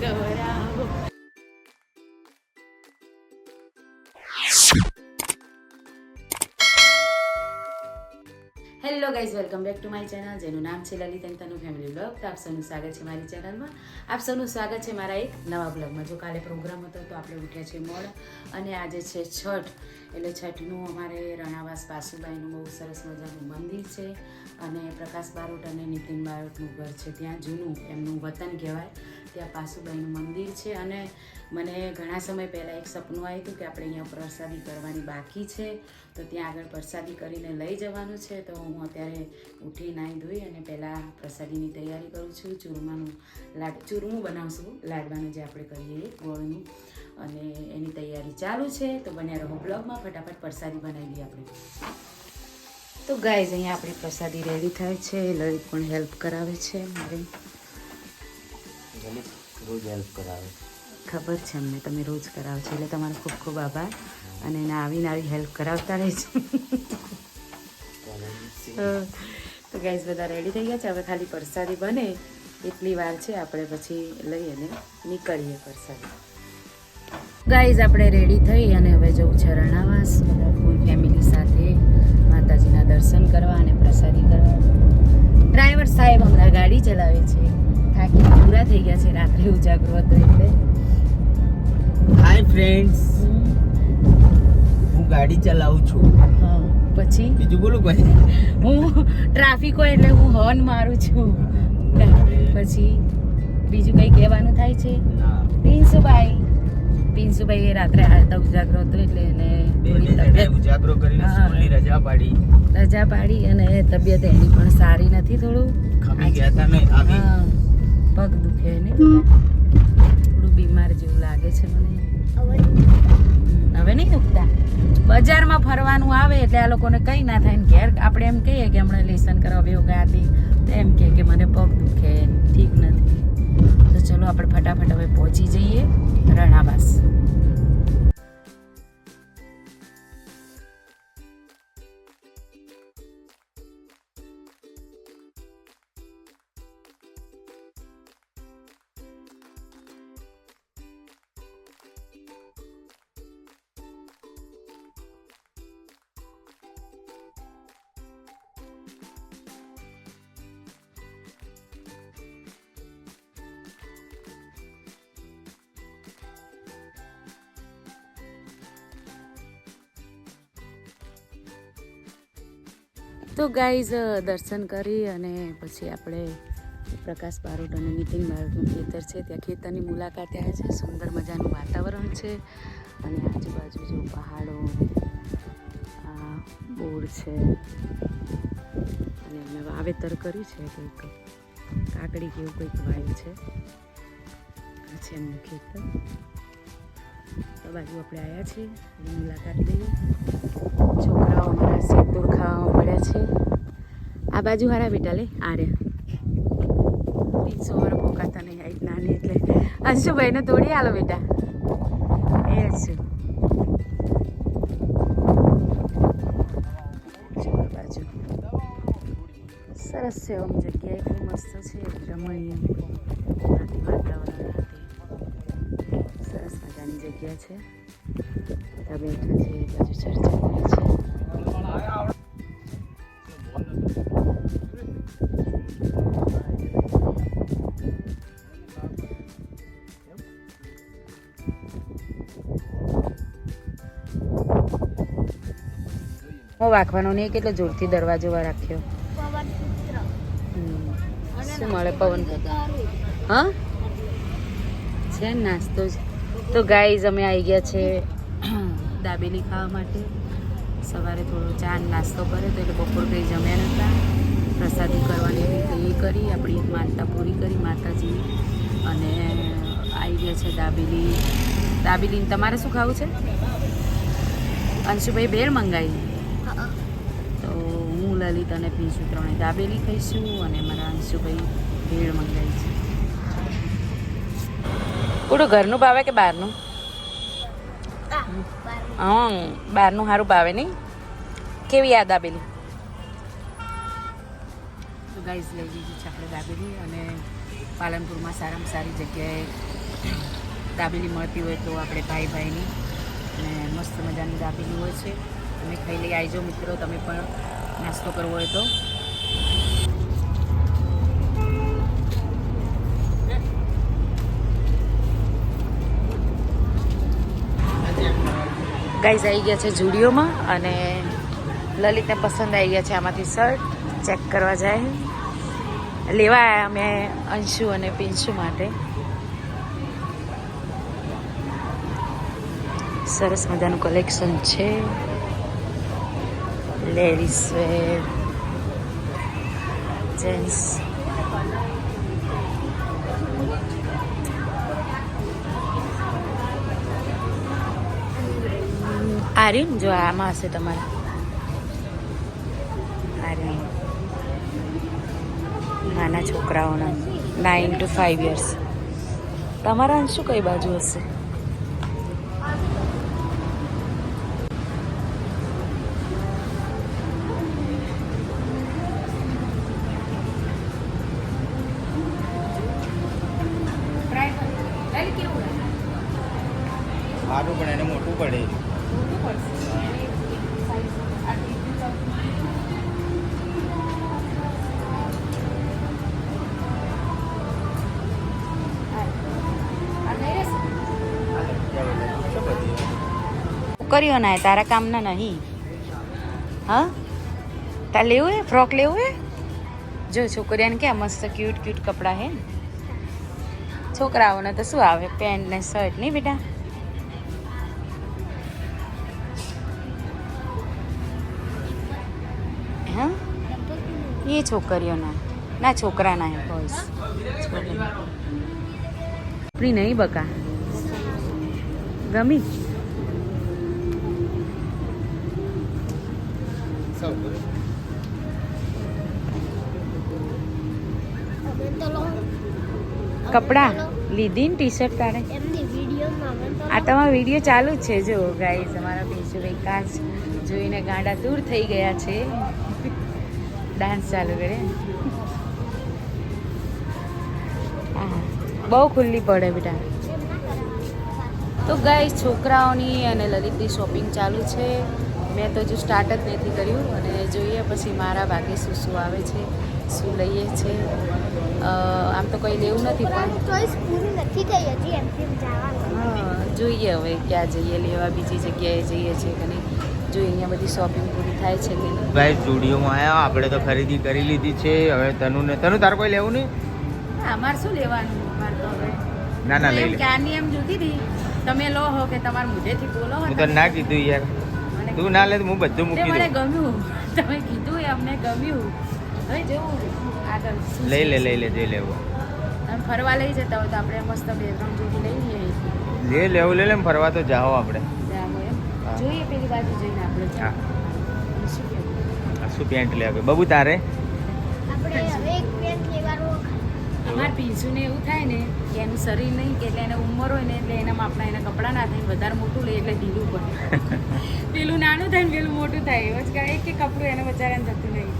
ગવરાવો hello guys welcome back to my channel જેનું નામ છે Lalit and Tanu family blog તો આપ સૌનું સ્વાગત છે મારી ચેનલમાં આપ સૌનું સ્વાગત છે મારા એક નવા બ્લોગમાં જો કાલે પ્રોગ્રામ હતો તો આપણે ઉઠ્યા છીએ મોડ અને આજે છે છઠ. એટલે છઠનું અમારે રણાવાસ પાસુબાઈનું બહુ સરસ મજાનું મંદિર છે અને પ્રકાશ બારોટ અને નીતિન બારોટનું ઘર છે. ત્યાં જૂનું એમનું વતન કહેવાય. ત્યાં પાસુબાઈનું મંદિર છે અને મને ઘણા સમય પહેલાં એક સપનું આવ્યું હતું કે આપણે અહીંયા પ્રસાદી કરવાની બાકી છે. તો ત્યાં આગળ પ્રસાદી કરીને લઈ જવાનું છે. તો હું અત્યારે ઉઠી નાહી ધોઈ અને પહેલાં પ્રસાદીની તૈયારી કરું છું. ચૂરમાનું લાડ, ચૂરમું બનાવશું. લાડવાનું જે આપણે કરીએ ગોળનું. અને એની તૈયારી ચાલુ છે. તો બન્યા રહો બ્લોગમાં. ફટાફટ પ્રસાદી બનાવી દઈએ આપણે. તો ગાઈઝ અહીંયા આપણી પ્રસાદી રેડી થાય છે. લલિત પણ હેલ્પ કરાવે છે મારે. રોજ હેલ્પ કરાવે. ખબર છે અમને તમે રોજ કરાવો છો. એટલે તમારો ખૂબ ખૂબ આભાર. અને એને આવીને આવી હેલ્પ કરાવતા રહેજો. તો ગાઈઝ બધા રેડી થઈ ગયા છે. હવે ખાલી પ્રસાદી બને. એટલી વાર છે. આપણે પછી લઈ અને નીકળીએ પ્રસાદી. ગાઈઝ આપણે રેડી થઈ અને હવે જવું છે રણાવાસ બધા ફૂલ ફેમિલી સાથે માતાજીના દર્શન કરવા અને પ્રસાદી કરવા. ડ્રાઈવર સાહેબ હમણાં ગાડી ચલાવે છે. થાકી પૂરા થઈ ગયા છે રાત્રે ઉજાગરો હતો એટલે. હાય ફ્રેન્ડ્સ હું ગાડી ચલાવું છું. હા પછી? બીજું બોલું કોઈ? હું ટ્રાફિક હોય એટલે હું હોર્ન મારું છું. પછી બીજું કંઈ કહેવાનું થાય છે? ના. પિન્સુભાઈ રાત્રે હાલતા ઉજાગરો હતો એટલે એને થોડી તબિયત ઉજાગરો કરીને સ્કૂલની રજા પાડી. રજા પાડી અને તબિયત એની પણ સારી નથી થોડું. ખમી ગયા હતા ને આવી. પગ દુખે ને. થોડું બીમાર જેવું લાગે છે મને. હવે નહીં દુખતા. બજારમાં ફરવાનું આવે એટલે આ લોકોને કંઈ ના થાય ને ઘેર આપણે એમ કહીએ કે હમણાં લેસન કરવા બેવ ગયા હતી તો એમ કહે કે મને પગ દુખે ઠીક નથી. તો ચલો આપણે ફટાફટ હવે પહોંચી જઈએ રણાવાસ. તો ગાઈઝ દર્શન કરી અને પછી આપણે પ્રકાશ બારોટ અને નીતિન બારોટનું ખેતર છે. ત્યાં ખેતરની મુલાકાતે આવે છે. સુંદર મજાનું વાતાવરણ છે. અને આજુબાજુ જો પહાડો બોર છે. અને એમને વાવેતર કર્યું છે કંઈક કાકડી કેવું કંઈક વાયું છે. છે એમનું ખેતર. તો બાજુ આપણે આવ્યા છીએ. મુલાકાત લઈએ. છોકરાઓ અમારા સિંદૂર ખાવા મળ્યા છે. આ બાજુ હારા બેટા લે આર્યા તીનસો વાર પોકાતા નહીં આઈ નાની એટલે. અંશુભાઈને તોડી આલો બેટા. એ અંશુ સરસ છે આમ જગ્યા, એટલી મસ્ત છે, રમણીય. આથી વાતાવરણ સરસ મજાની જગ્યા છે. ત્યાં બેઠા છે બાજુ ચર્ચા કરે વાંખવાનો નહીં કેટલો જોરથી દરવાજો રાખ્યો. શું મળે પવન? હા? છે નાસ્તો જ. તો ગાઈઝ અમે આવી ગયા છે દાબેલી ખાવા માટે. સવારે થોડો ચા નાસ્તો કર્યો તો એટલે બપોર કંઈ જમ્યા નહોતા. પ્રસાદી કરવાની એ કરી આપણી માનતા પૂરી કરી માતાજીની અને આવી ગયા છે દાબેલી. દાબેલીને તમારે શું ખાવું છે? અંશુભાઈ ભેળ મંગાવી. તો હું લલિત અને પીંસુ ત્રણે દાબેલી ખાઈશું અને મારા અંશુભાઈ ભેળ મંગાવી છે. પૂરું ઘરનું ભાવે કે બહારનું? હા, બહારનું સારું ભાવે નહીં. કેવી યાદ દાબેલી તો ગાઈઝ લઈ લીધી છે આપણે દાબેલી અને પાલનપુરમાં સારામાં સારી જગ્યાએ દાબેલી મળતી હોય તો આપણે ભાઈ ભાઈની અને મસ્ત મજાની દાબેલી હોય છે. તમે ખાઈ લઈ આવજો મિત્રો, તમે પણ નાસ્તો કરવો હોય તો. ગાઈઝ આવી ગયા છે જુડિયોમાં અને લલિતને પસંદ આવી ગયા છે આમાંથી શર્ટ. ચેક કરવા જાય. લેવા આવ્યા અમે અંશુ અને પિંશુ માટે. સરસ મજાનું કલેક્શન છે. લેડીઝ વેર જેન્ટ્સ આ જો આમાં હશે તમારે આ નાના છોકરાઓના નાઇન ટુ ફાઇવ યર્સ તમારા શું કઈ બાજુ હશે? સારું પણ એને મોટું પડે. કર્યો ના તારા કામના નહીં. હા? તાર લેવું હે? ફ્રોક લેવું હે? જો, છોકરીઓને ક્યાં મસ્ત ક્યુટ ક્યુટ કપડાં હે છોકરાઓને તો શું આવે? પેન્ટ ને શર્ટ નહીં બેટા? એ છોકરીઓના. ના, છોકરાના હે બોયસ આપણી નહીં બકા. ગમી? કપડાં લીધી ને ટી શર્ટ તારે આ તમારો વીડિયો ચાલુ જ છે. જો ગાઈઝ અમારા પીશુભાઈ કાચ જોઈને ગાંડા દૂર થઈ ગયા છે. ડાન્સ ચાલુ કરે બહુ ખુલ્લી પડે બેટા. તો ગાય છોકરાઓની અને લલિતની શોપિંગ ચાલુ છે. મેં તો હજુ સ્ટાર્ટ જ નથી કર્યું અને જોઈએ પછી મારા ભાગે શું શું આવે છે શું લઈએ છે. આમ તો કંઈ લેવું નથી પણ. જોઈએ હવે ક્યાં જઈએ લેવા બીજી જગ્યાએ જઈએ છીએ કે નહીં. જો અહીંયા બધી શોપિંગ પૂરી થાય છે કે ભાઈ સ્ટુડિયોમાં આવ્યા આપણે તો ખરીદી કરી લીધી છે. હવે તનુ ને તનુ તાર કોઈ લેવું નહીં? અમારે શું લેવાનું? અમારે તો હવે ના ના લઈ લે. ક્યારની એમ જોતી હતી તમે લો હો કે તમાર મોઢેથી બોલો હો તમે. ના કીધું યાર. તું ના લે તો હું બધું મૂકી દઉં. મને ગમ્યું. તમે કીધું એ અમને ગમ્યું. હવે જેવું. આગળ લઈ લે લઈ લે જે લેવું. તમે ફરવા લઈ જતા હોય તો આપણે મસ્ત બે ત્રણ જોડી લઈ લઈએ લે લેવું લે લે ફરવા તો જાઓ આપણે. જોઈએ પેલી બાજુ જઈને આપણે હા. શું કહેવું? શું પેન્ટ લે બબુ તારે? આપણે હવે એક પેન્ટ લેવાનું અમાર પીંછુને એવું થાય ને કે એનું શરીર નહીં કે એટલે એને ઉંમર હોય ને એટલે એના માપના એના કપડાં ના થાય વધારે મોટું લે એટલે ઢીલું પડે. પેલું નાનું થાય ને પેલું મોટું થાય. એવું જ એક એક કપડું એને બચારાને થતું નહીં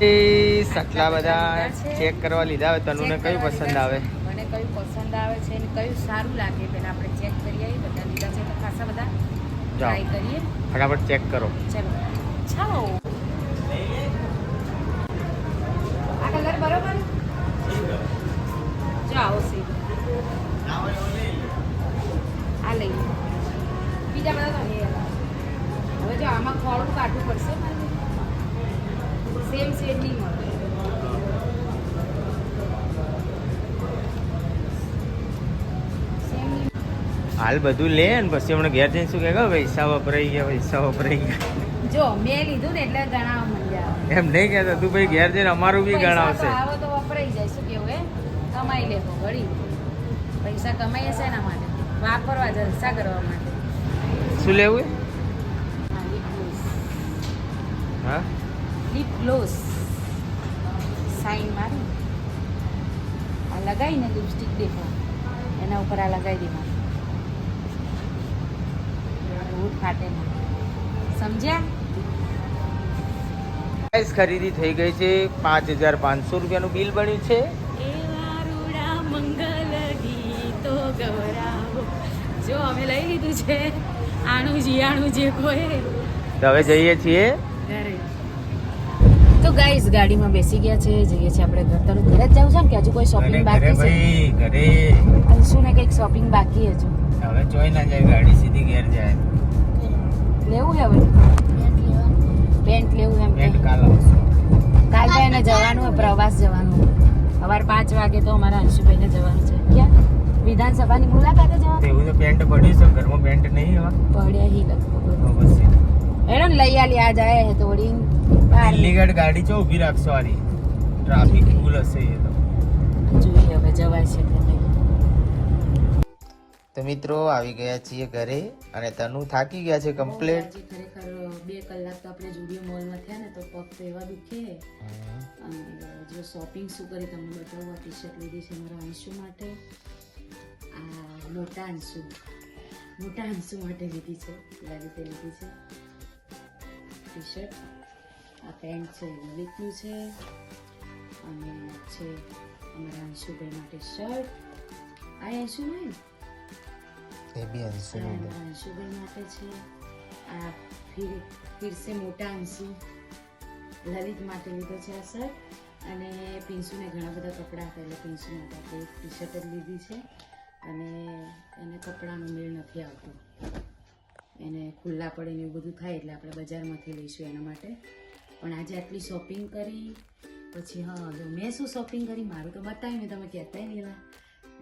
એ સટલા બધા ચેક કરવા લીધા હવે તનુને કયું પસંદ આવે? મને કયું પસંદ આવે છે ને કયું સારું લાગે પેલા આપણે ચેક કરી આવીએ. બધા લીધા છે તો ખાસા બધા ટ્રાય કરીએ. ફટાફટ ચેક કરો. ચલો. હાલ બધું લે ને પછી હમણાં ઘેર જઈને શું કે પૈસા વપરાઈ ગયા પૈસા વપરાઈ ગયા. જો મેં લીધું ને એટલે ગણાવ માંડ્યા. એમ નહીં કહેતા તું ભાઈ ઘેર જઈને અમારું બી ગણાવશે. આવો તો વપરાઈ જાય શું કેવું એ? કમાઈ લેવો ઘડી પૈસા કમાઈએ છે એના માટે? વાપરવા જલસા કરવા માટે. શું લેવું હા લિપ ગ્લોસ સાઈન મારી. આ લગાવીને લિપસ્ટિક દેખો. એના ઉપર આ લગાવી દેવાનું રૂટ ફાટે સમજ્યા? ખરીદી થઈ ગઈ છે પાંચ હજાર પાંચસો રૂપિયાનું બિલ બન્યું છે. મંગલ ગીતો ગવરાવો જો અમે લઈ લીધું છે આણું જીયાણું જે કોઈ. તો હવે જઈએ છીએ. ઘરે. તો ગાઈસ ગાડીમાં બેસી ગયા છે જઈએ છીએ આપણે ઘર તરફ. ઘરે જ જવું છે ને કે હજુ કોઈ શોપિંગ બાકી છે? ઘરે. અંશુ ને કંઈક શોપિંગ બાકી હજુ. હવે જોઈ ના જાય ગાડી સીધી ઘેર જાય. લેવું હે હવે? પેન્ટ લેવું એમ પેન્ટ કાલ. એને જવાનું હોય પ્રવાસ જવાનું. સવાર પાંચ વાગે તો અમારા અંશુભાઈને જવાનું છે. ક્યાં? વિધાનસભાની મુલાકાતે જવાનું? એવું તો પેન્ટ પડ્યું છે ઘરમાં પેન્ટ નહીં હોય પડ્યા હી લખો એનો લઈ આલી આ જાય હે થોડી બહાર ગાડી ચો ઊભી રાખશો આરી ટ્રાફિક ફૂલ હશે એ તો. જોઈએ હવે જવાય છે કે નહીં. તો મિત્રો આવી ગયા છીએ ઘરે અને તનુ થાકી ગયા છે કમ્પ્લીટ ખરેખર બે કલાક તો આપણે જુડિયો મોલમાં થયા ને તો પગ તો એવા દુખે. અને જો શોપિંગ શું કરી તમને બતાવું આ ટી શર્ટ લીધી છે મારા અંશુ માટે. આ મોટા અંશુ મોટા અંશુ માટે લીધી છે. પેલા રીતે લીધી છે? ટી શર્ટ આ પેન્ટ છે લલિતનું છે. અને છે અમારા અંશુભાઈ માટે શર્ટ આ અંશુ નહીં એ બી અંશુ આ અમારા અંશુભાઈ માટે છે આ ફિર ફિરસે મોટા અંશુ લલિત માટે લીધો છે આ શર્ટ અને પિન્સુને ઘણા બધા કપડાં એટલે પિન્સુ માટે એક ટી શર્ટ જ લીધી છે અને એને કપડાંનો મેળ નથી આવતો એને ખુલ્લા પડે ને એવું બધું થાય એટલે આપણે બજારમાંથી લઈશું એના માટે પણ આજે આટલી શોપિંગ કરી પછી હા જો મેં શું શોપિંગ કરી મારું તો બતાવ્યું ને તમે કહેતા નહીં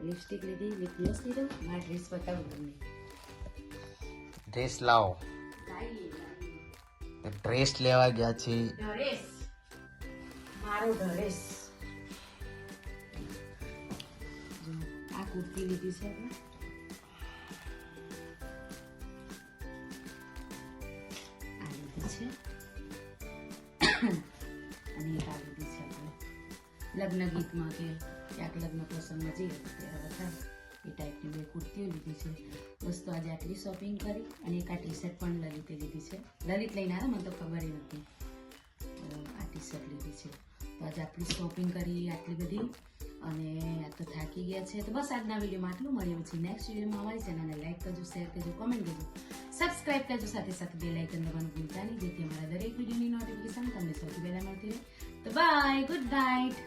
લિપસ્ટિક લીધી લિપ ગ્લોસ લીધો મારા ડ્રેસ બતાવું તમને ડ્રેસ લાવો. ડ્રેસ લેવા ગયા છે. ડ્રેસ મારો ડ્રેસ આ કુર્તી લીધી છે આ લીધી છે. અને એક આ લીધી છે આપણે. લગ્ન ગીતમાં કે ક્યાંક લગ્ન પ્રસંગમાં જઈએ ત્યારે થાય એ ટાઈપની બે કુર્તીઓ લીધી છે. બસ તો આજે આટલી શોપિંગ કરી અને એક આ ટી શર્ટ પણ લલિતે લીધી છે. લલિત લઈને આવે મને તો ખબર નથી. આ ટી શર્ટ લીધી છે. તો આજે આપણી શોપિંગ કરી આટલી બધી અને આ તો થાકી ગયા છે. તો બસ આજના વિડીયોમાં આટલું. મળીએ પછી નેક્સ્ટ વિડીયોમાં અમારી ચેનલને લાઈક કરજો શેર કરજો કમેન્ટ કરજો. સબસ્ક્રાઇબ કરજો, સાથે સાથે બે લાઇકન દબાવવાનું ભૂલતા નહીં, જેથી અમારા દરેક વિડીયોની નોટિફિકેશન તમને સૌથી પહેલાં મળતી રહે. તો બાય ગુડ નાઇટ